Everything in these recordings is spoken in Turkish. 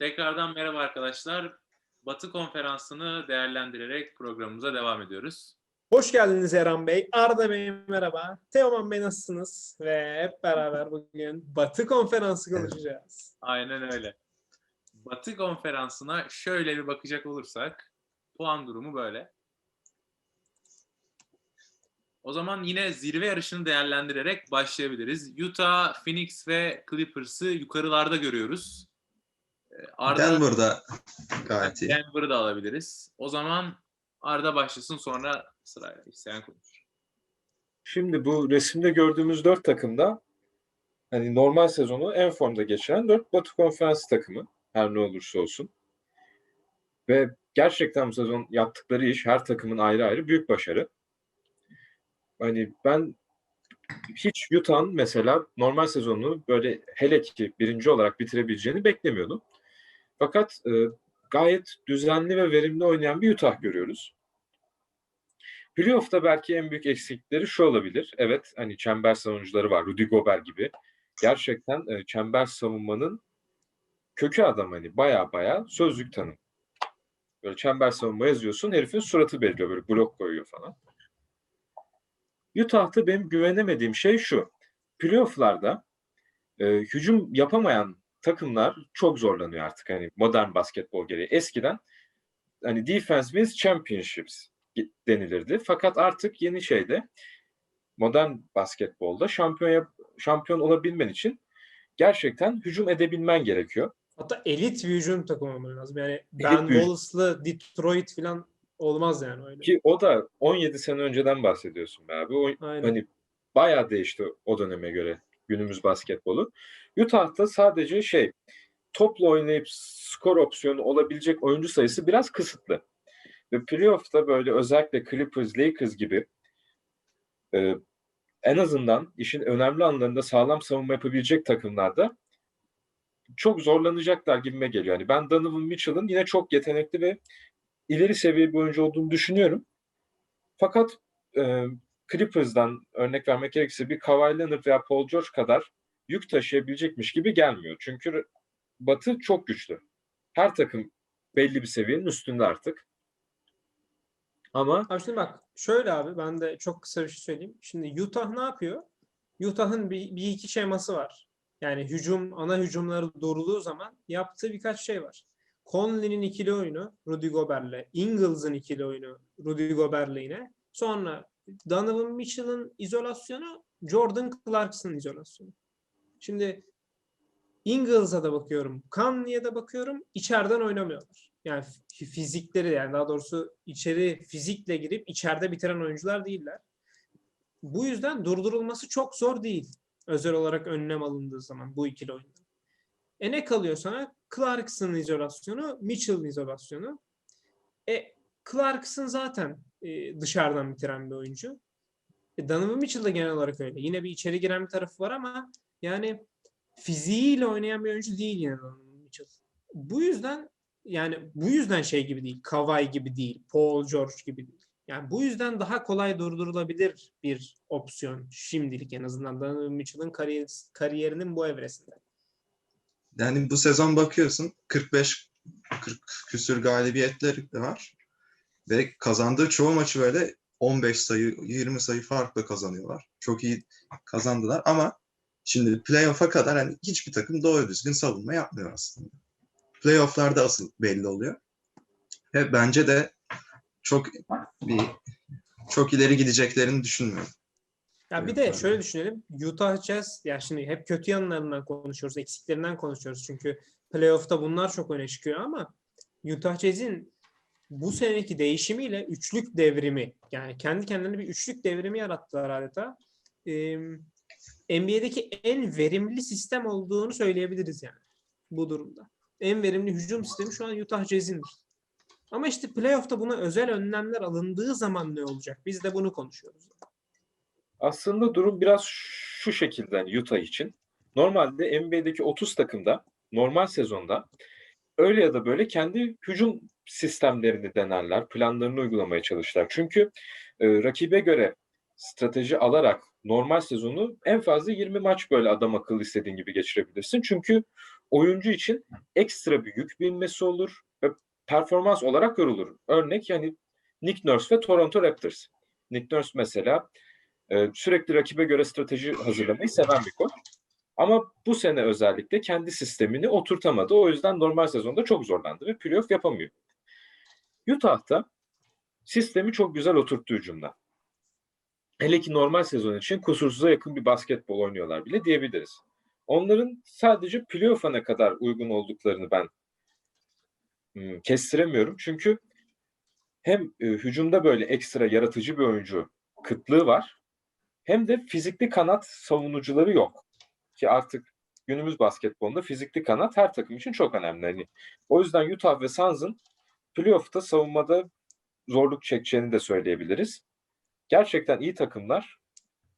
Tekrardan merhaba arkadaşlar. Batı konferansını değerlendirerek programımıza devam ediyoruz. Hoş geldiniz Eren Bey. Arda Bey merhaba. Teoman Bey nasılsınız? Ve hep beraber bugün Batı konferansı konuşacağız. Aynen öyle. Batı konferansına şöyle bir bakacak olursak puan durumu böyle. O zaman yine zirve yarışını değerlendirerek başlayabiliriz. Utah, Phoenix ve Clippers'ı yukarılarda görüyoruz. Arda, Denver'da gayet iyi. Denver'ı da alabiliriz. O zaman Arda başlasın sonra sırayla isteyen konuşur. Şimdi bu resimde gördüğümüz dört takımda hani normal sezonu en formda geçiren dört Batı Konferansı takımı her ne olursa olsun. Ve gerçekten bu sezon yaptıkları iş her takımın ayrı ayrı büyük başarı. Hani ben hiç Utah'ın mesela normal sezonunu böyle hele ki birinci olarak bitirebileceğini beklemiyordum. Fakat e, gayet düzenli ve verimli oynayan bir Utah görüyoruz. Playoff'ta belki en büyük eksiklikleri şu olabilir. Evet hani çember savunucuları var. Rudy Gobert gibi. Gerçekten e, çember savunmanın kökü adam hani baya baya sözlük tanım. Böyle çember savunma yazıyorsun herifin suratı belliyor böyle blok koyuyor falan. Utah'ta benim güvenemediğim şey şu. Playoff'larda e, hücum yapamayan takımlar çok zorlanıyor artık hani modern basketbol gereği. Eskiden hani defense wins championships denilirdi. Fakat artık yeni şeyde modern basketbolda şampiyon şampiyon olabilmen için gerçekten hücum edebilmen gerekiyor. Hatta elit bir hücum takımı olmalı lazım. Yani Ben. Wallace'lı Detroit falan olmaz yani öyle. Ki o da 17 sene önceden bahsediyorsun be abi. O, Aynen. hani bayağı değişti o döneme göre günümüz basketbolu. Utah'ta sadece şey topla oynayıp skor opsiyonu olabilecek oyuncu sayısı biraz kısıtlı. Ve playoff'ta böyle özellikle Clippers, Lakers gibi e, en azından işin önemli anlarında sağlam savunma yapabilecek takımlarda çok zorlanacaklar gibime geliyor. Yani ben Donovan Mitchell'ın yine çok yetenekli ve ileri seviye bir oyuncu olduğunu düşünüyorum. Fakat e, Clippers'dan örnek vermek gerekirse bir Kawhi Leonard veya Paul George kadar yük taşıyabilecekmiş gibi gelmiyor. Çünkü Batı çok güçlü. Her takım belli bir seviyenin üstünde artık. Ama Abi şimdi bak şöyle abi ben de çok kısa bir şey söyleyeyim. Şimdi Utah ne yapıyor? Utah'ın bir, bir iki şeması var. Yani hücum, ana hücumları doğruluğu zaman yaptığı birkaç şey var. Conley'nin ikili oyunu Rudy Gobert'le, Ingles'ın ikili oyunu Rudy Gobert'le yine. Sonra Donovan Mitchell'ın izolasyonu, Jordan Clarkson'ın izolasyonu. Şimdi Ingles'a da bakıyorum, Conley'e de bakıyorum, içeriden oynamıyorlar. Yani fi- fizikleri yani daha doğrusu içeri fizikle girip içeride bitiren oyuncular değiller. Bu yüzden durdurulması çok zor değil. Özel olarak önlem alındığı zaman bu ikili oyunda. E ne kalıyor sana? Clarkson'ın izolasyonu, Mitchell'ın izolasyonu. E Clarkson zaten e, dışarıdan bitiren bir oyuncu. E, Donovan Mitchell da genel olarak öyle. Yine bir içeri giren bir tarafı var ama yani fiziğiyle oynayan bir oyuncu değil Donovan Mitchell. Bu yüzden yani bu yüzden şey gibi değil. Kawhi gibi değil. Paul George gibi değil. Yani bu yüzden daha kolay durdurulabilir bir opsiyon şimdilik en azından Donovan Mitchell'ın kariyer, kariyerinin bu evresinde. Yani bu sezon bakıyorsun 45 40 küsür galibiyetleri var. Ve kazandığı çoğu maçı böyle 15 sayı, 20 sayı farklı kazanıyorlar. Çok iyi kazandılar ama şimdi playoff'a kadar hani hiçbir takım doğru düzgün savunma yapmıyor aslında. Playoff'larda asıl belli oluyor. Ve bence de çok bir çok ileri gideceklerini düşünmüyorum. Ya bir de şöyle düşünelim. Utah Jazz ya şimdi hep kötü yanlarından konuşuyoruz, eksiklerinden konuşuyoruz. Çünkü playoff'ta bunlar çok öne çıkıyor ama Utah Jazz'in bu seneki değişimiyle üçlük devrimi yani kendi kendilerine bir üçlük devrimi yarattılar adeta. Ee, NBA'deki en verimli sistem olduğunu söyleyebiliriz yani bu durumda. En verimli hücum sistemi şu an Utah Jazz'indir. Ama işte playoff'ta buna özel önlemler alındığı zaman ne olacak? Biz de bunu konuşuyoruz. aslında durum biraz şu şekilde Utah için. Normalde NBA'deki 30 takımda normal sezonda öyle ya da böyle kendi hücum sistemlerini denerler, planlarını uygulamaya çalışırlar. Çünkü e, rakibe göre strateji alarak normal sezonu en fazla 20 maç böyle adam akıllı istediğin gibi geçirebilirsin. Çünkü oyuncu için ekstra bir yük binmesi olur ve performans olarak yorulur. Örnek yani Nick Nurse ve Toronto Raptors. Nick Nurse mesela e, sürekli rakibe göre strateji hazırlamayı seven bir koç. Ama bu sene özellikle kendi sistemini oturtamadı. O yüzden normal sezonda çok zorlandı ve playoff yapamıyor. Utah'ta sistemi çok güzel oturttu hücumda. Hele ki normal sezon için kusursuza yakın bir basketbol oynuyorlar bile diyebiliriz. Onların sadece playoff'a kadar uygun olduklarını ben hmm, kestiremiyorum. Çünkü hem e, hücumda böyle ekstra yaratıcı bir oyuncu kıtlığı var. Hem de fizikli kanat savunucuları yok. Ki artık günümüz basketbolunda fizikli kanat her takım için çok önemli. Hani, o yüzden Utah ve Suns'ın playoff'ta savunmada zorluk çekeceğini de söyleyebiliriz. Gerçekten iyi takımlar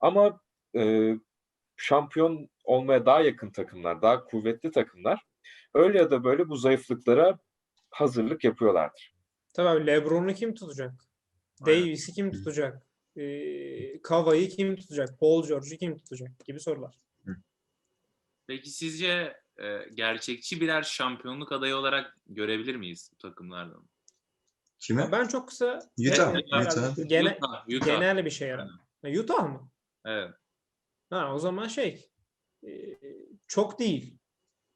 ama e, şampiyon olmaya daha yakın takımlar, daha kuvvetli takımlar öyle ya da böyle bu zayıflıklara hazırlık yapıyorlardır. Tabii abi LeBron'u kim tutacak? Davis'i kim tutacak? Ee, Kavai'yi kim tutacak? Paul George'u kim tutacak? Gibi sorular. Peki sizce e, gerçekçi birer şampiyonluk adayı olarak görebilir miyiz bu takımlardan? Kime? Ben çok kısa Utah, Evet, Utah. Gene, Utah, Utah. genel bir şey. Ha, Utah mı? Evet. Ha, o zaman şey çok değil.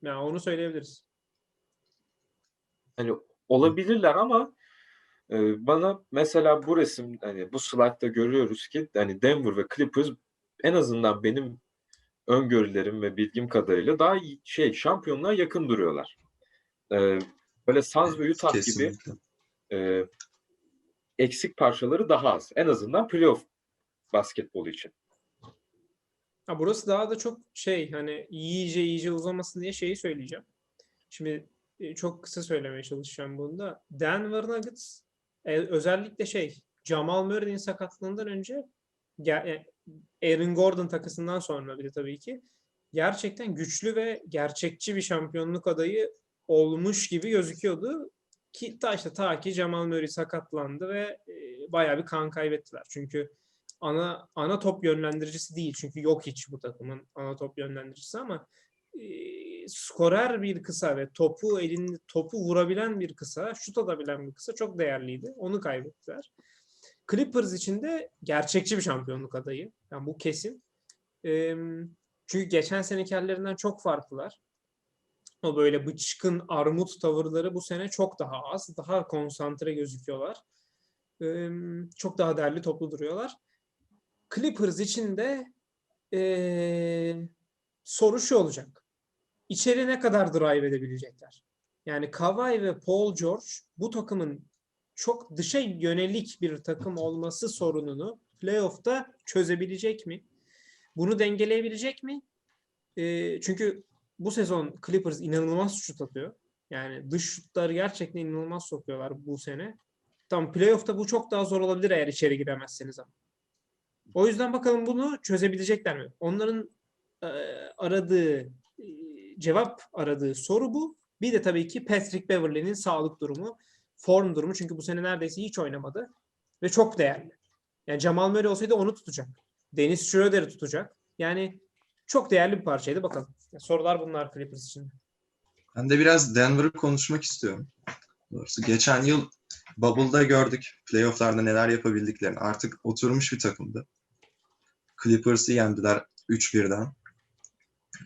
Yani onu söyleyebiliriz. Hani olabilirler ama bana mesela bu resim hani bu slide'da görüyoruz ki hani Denver ve Clippers en azından benim öngörülerim ve bilgim kadarıyla daha şey şampiyonluğa yakın duruyorlar. E, böyle Suns ve Utah gibi Kesinlikle. E, eksik parçaları daha az. En azından playoff basketbolu için. Ha, burası daha da çok şey hani iyice iyice uzamasın diye şeyi söyleyeceğim. Şimdi e, çok kısa söylemeye çalışacağım bunu da. Denver Nuggets e, özellikle şey Jamal Murray'in sakatlığından önce ge- e, Aaron Gordon takısından sonra bir de tabii ki gerçekten güçlü ve gerçekçi bir şampiyonluk adayı olmuş gibi gözüküyordu. Ki ta işte ta ki Jamal Murray sakatlandı ve e, bayağı bir kan kaybettiler. Çünkü ana ana top yönlendiricisi değil. Çünkü yok hiç bu takımın ana top yönlendiricisi ama e, skorer bir kısa ve topu elinde topu vurabilen bir kısa, şut atabilen bir kısa çok değerliydi. Onu kaybettiler. Clippers için de gerçekçi bir şampiyonluk adayı. Yani bu kesin. E, çünkü geçen seneki hallerinden çok farklılar. O böyle bıçkın armut tavırları bu sene çok daha az. Daha konsantre gözüküyorlar. E, çok daha derli toplu duruyorlar. Clippers için de eee, soru şu olacak. İçeri ne kadar drive edebilecekler? Yani Kawhi ve Paul George bu takımın çok dışa yönelik bir takım olması sorununu playoff'ta çözebilecek mi? Bunu dengeleyebilecek mi? Eee, çünkü bu sezon Clippers inanılmaz şut atıyor. Yani dış şutları gerçekten inanılmaz sokuyorlar bu sene. Tamam playoff'ta bu çok daha zor olabilir eğer içeri giremezseniz ama. O yüzden bakalım bunu çözebilecekler mi? Onların e, aradığı e, cevap aradığı soru bu. Bir de tabii ki Patrick Beverley'nin sağlık durumu, form durumu. Çünkü bu sene neredeyse hiç oynamadı ve çok değerli. Yani Jamal Murray olsaydı onu tutacak. Dennis Schroeder'i tutacak. Yani çok değerli bir parçaydı bakalım. Sorular bunlar Clippers için. Ben de biraz Denver'ı konuşmak istiyorum. Doğrusu geçen yıl Bubble'da gördük playoff'larda neler yapabildiklerini. Artık oturmuş bir takımdı. Clippers'ı yendiler 3-1'den.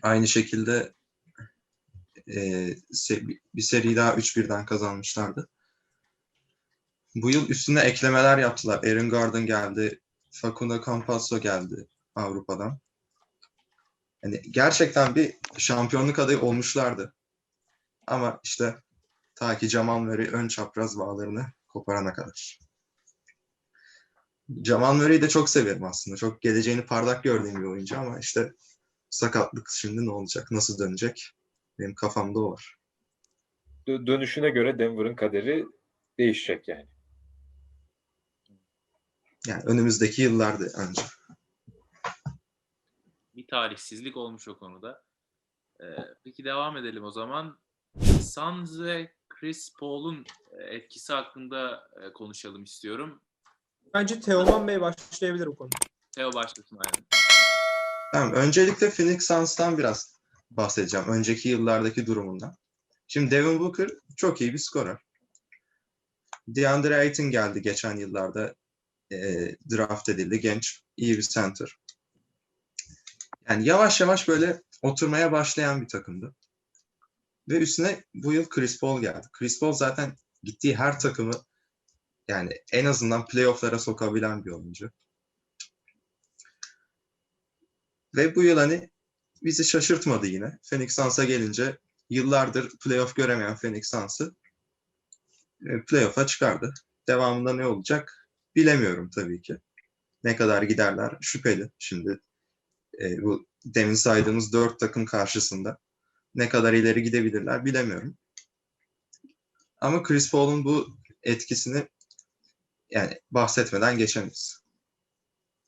Aynı şekilde e, bir seri daha 3-1'den kazanmışlardı. Bu yıl üstüne eklemeler yaptılar. Aaron Gordon geldi. Facundo Campazzo geldi Avrupa'dan. Yani gerçekten bir şampiyonluk adayı olmuşlardı. Ama işte ta ki Jamal Murray ön çapraz bağlarını koparana kadar. Jamal Murray'i de çok severim aslında. Çok geleceğini parlak gördüğüm bir oyuncu ama işte sakatlık şimdi ne olacak? Nasıl dönecek? Benim kafamda o var. Dö- Dönüşüne göre Denver'ın kaderi değişecek yani. Yani önümüzdeki yıllarda ancak. Bir talihsizlik olmuş o konuda. Ee, peki devam edelim o zaman. Suns ve Chris Paul'un e, etkisi hakkında e, konuşalım istiyorum. Bence Teoman Bey başlayabilir bu konuda. Teo başlasın aynen. Tamam, öncelikle Phoenix Suns'tan biraz bahsedeceğim. Önceki yıllardaki durumundan. Şimdi Devin Booker çok iyi bir skorer. DeAndre Ayton geldi geçen yıllarda e, draft edildi. Genç, iyi bir center. Yani yavaş yavaş böyle oturmaya başlayan bir takımdı. Ve üstüne bu yıl Chris Paul geldi. Chris Paul zaten gittiği her takımı yani en azından playofflara sokabilen bir oyuncu. Ve bu yıl hani bizi şaşırtmadı yine. Phoenix Suns'a gelince yıllardır playoff göremeyen Phoenix Suns'ı e, playoff'a çıkardı. Devamında ne olacak bilemiyorum tabii ki. Ne kadar giderler şüpheli. Şimdi e, bu demin saydığımız dört takım karşısında ne kadar ileri gidebilirler bilemiyorum. Ama Chris Paul'un bu etkisini yani bahsetmeden geçemeyiz.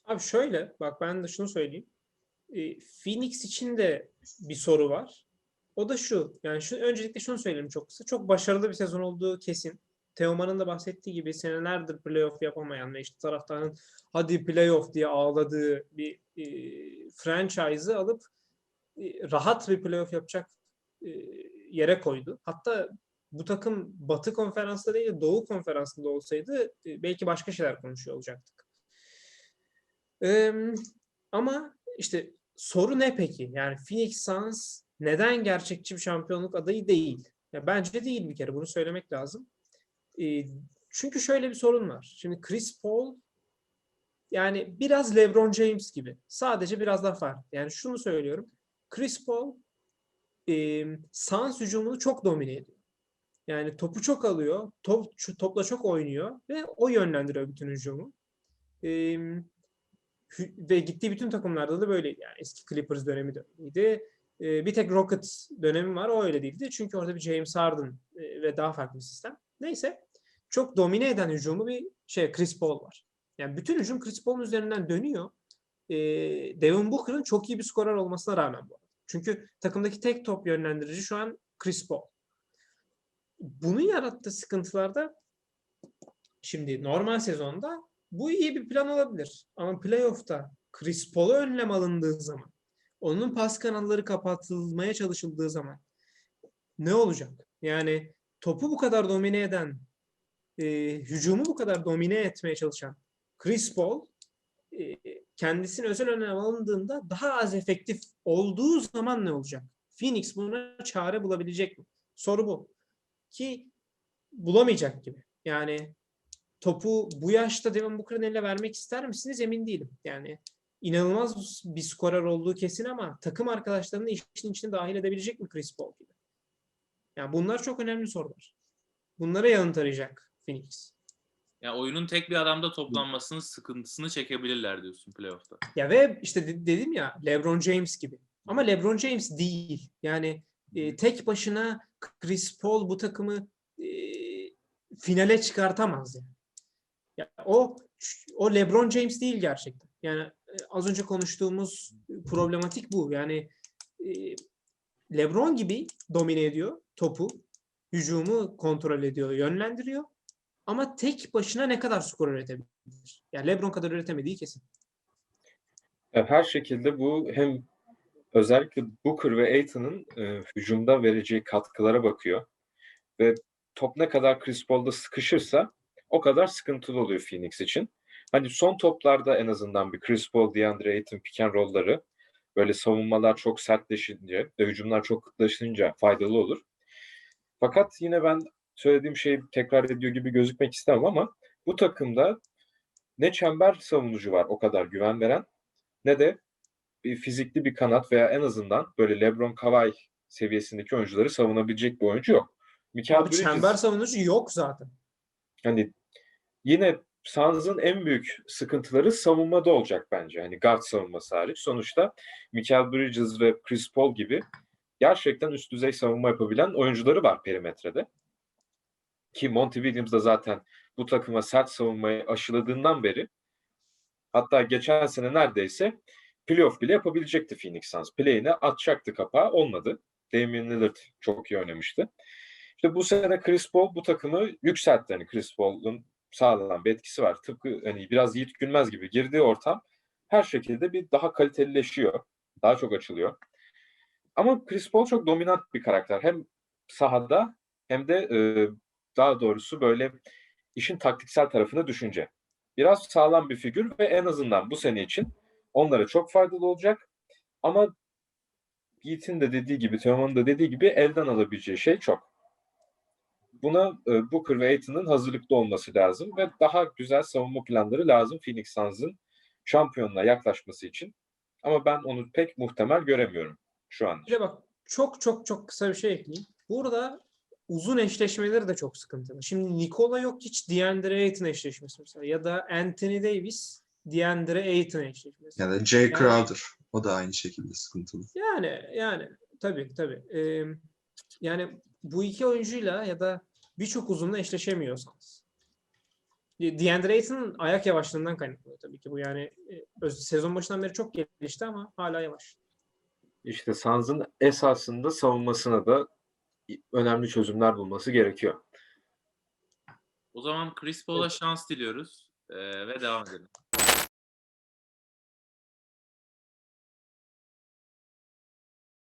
Abi şöyle bak ben de şunu söyleyeyim. E, Phoenix için de bir soru var. O da şu. Yani şu öncelikle şunu söyleyeyim çok kısa. Çok başarılı bir sezon olduğu kesin. Teoman'ın da bahsettiği gibi senelerdir playoff yapamayan ve işte taraftarın hadi playoff diye ağladığı bir e, franchise'ı alıp e, rahat bir playoff yapacak e, yere koydu. Hatta bu takım Batı konferansında değil de Doğu konferansında olsaydı e, belki başka şeyler konuşuyor olacaktık. Ama işte soru ne peki? Yani Phoenix Suns neden gerçekçi bir şampiyonluk adayı değil? Ya bence değil bir kere bunu söylemek lazım. Çünkü şöyle bir sorun var. Şimdi Chris Paul yani biraz LeBron James gibi. Sadece biraz daha farklı. Yani şunu söylüyorum. Chris Paul e, Suns hücumunu çok domine ediyor. Yani topu çok alıyor. Top, topla çok oynuyor ve o yönlendiriyor bütün hücumu. Hü- ve gittiği bütün takımlarda da böyleydi. Yani eski Clippers dönemi de öyleydi. Ee, bir tek Rockets dönemi var. O öyle değildi. Çünkü orada bir James Harden e, ve daha farklı bir sistem. Neyse. Çok domine eden hücumu bir şey Chris Paul var. Yani bütün hücum Chris Paul'un üzerinden dönüyor. Ee, Devin Booker'ın çok iyi bir skorer olmasına rağmen bu. Çünkü takımdaki tek top yönlendirici şu an Chris Paul. Bunun yarattığı sıkıntılarda şimdi normal sezonda bu iyi bir plan olabilir. Ama playoff'ta Chris Paul'a önlem alındığı zaman, onun pas kanalları kapatılmaya çalışıldığı zaman ne olacak? Yani topu bu kadar domine eden, e, hücumu bu kadar domine etmeye çalışan Chris Paul e, kendisine özel önlem alındığında daha az efektif olduğu zaman ne olacak? Phoenix buna çare bulabilecek mi? Soru bu. Ki bulamayacak gibi. Yani topu bu yaşta Devin Booker'ın eline vermek ister misiniz emin değilim. Yani inanılmaz bir skorer olduğu kesin ama takım arkadaşlarını işin içine dahil edebilecek mi Chris Paul gibi? Yani bunlar çok önemli sorular. Bunlara yanıt arayacak Phoenix. Yani oyunun tek bir adamda toplanmasının sıkıntısını çekebilirler diyorsun playoff'ta. Ya ve işte de- dedim ya LeBron James gibi. Ama LeBron James değil. Yani e, tek başına Chris Paul bu takımı e, finale çıkartamaz yani. Ya o o LeBron James değil gerçekten. Yani e, az önce konuştuğumuz problematik bu. Yani e, LeBron gibi domine ediyor topu, hücumu kontrol ediyor, yönlendiriyor. Ama tek başına ne kadar skor üretebilir? Yani LeBron kadar üretemediği kesin. Her şekilde bu hem özellikle Booker ve Aiton'un e, hücumda vereceği katkılara bakıyor. Ve top ne kadar Chris Paul'da sıkışırsa o kadar sıkıntılı oluyor Phoenix için. Hani son toplarda en azından bir Chris Paul, DeAndre Ayton pick and roll'ları böyle savunmalar çok sertleşince ve hücumlar çok kıtlaşınca faydalı olur. Fakat yine ben söylediğim şeyi tekrar ediyor gibi gözükmek istemem ama bu takımda ne çember savunucu var o kadar güven veren ne de bir fizikli bir kanat veya en azından böyle LeBron Kawhi seviyesindeki oyuncuları savunabilecek bir oyuncu yok. Michael Abi Bridges çember savunucu yok zaten. hani yine Suns'ın en büyük sıkıntıları savunmada olacak bence. Hani guard savunması hariç. Sonuçta Michael Bridges ve Chris Paul gibi gerçekten üst düzey savunma yapabilen oyuncuları var perimetrede. Ki Monty Williams da zaten bu takıma sert savunmayı aşıladığından beri hatta geçen sene neredeyse playoff bile yapabilecekti Phoenix Suns. Play'ine atacaktı kapağı olmadı. Damian Lillard çok iyi oynamıştı. İşte bu sene Chris Paul bu takımı yükseltti. Hani Chris Paul'un sağlanan bir etkisi var. Tıpkı hani biraz Yiğit Günmez gibi girdiği ortam her şekilde bir daha kalitelileşiyor. Daha çok açılıyor. Ama Chris Paul çok dominant bir karakter. Hem sahada hem de e, daha doğrusu böyle işin taktiksel tarafına düşünce. Biraz sağlam bir figür ve en azından bu sene için onlara çok faydalı olacak. Ama Yiğit'in de dediği gibi, Teoman'ın da dediği gibi elden alabileceği şey çok. Buna e, Booker ve Aiton'un hazırlıklı olması lazım ve daha güzel savunma planları lazım Phoenix Suns'ın şampiyonluğa yaklaşması için. Ama ben onu pek muhtemel göremiyorum şu an. Bir de bak çok çok çok kısa bir şey ekleyeyim. Burada uzun eşleşmeleri de çok sıkıntılı. Şimdi Nikola yok hiç DeAndre Ayton eşleşmesi mesela ya da Anthony Davis DeAndre Ayton eşleşmesi. Ya da Jay Crowder. O da aynı şekilde sıkıntılı. Yani yani tabii tabii. Ee, yani bu iki oyuncuyla ya da birçok uzunla eşleşemiyorsanız. DeAndre Ayton'un ayak yavaşlığından kaynaklanıyor tabii ki bu yani e, sezon başından beri çok gelişti ama hala yavaş. İşte Suns'ın esasında savunmasına da önemli çözümler bulması gerekiyor. O zaman Chris Paul'a şans diliyoruz e, ve devam edelim.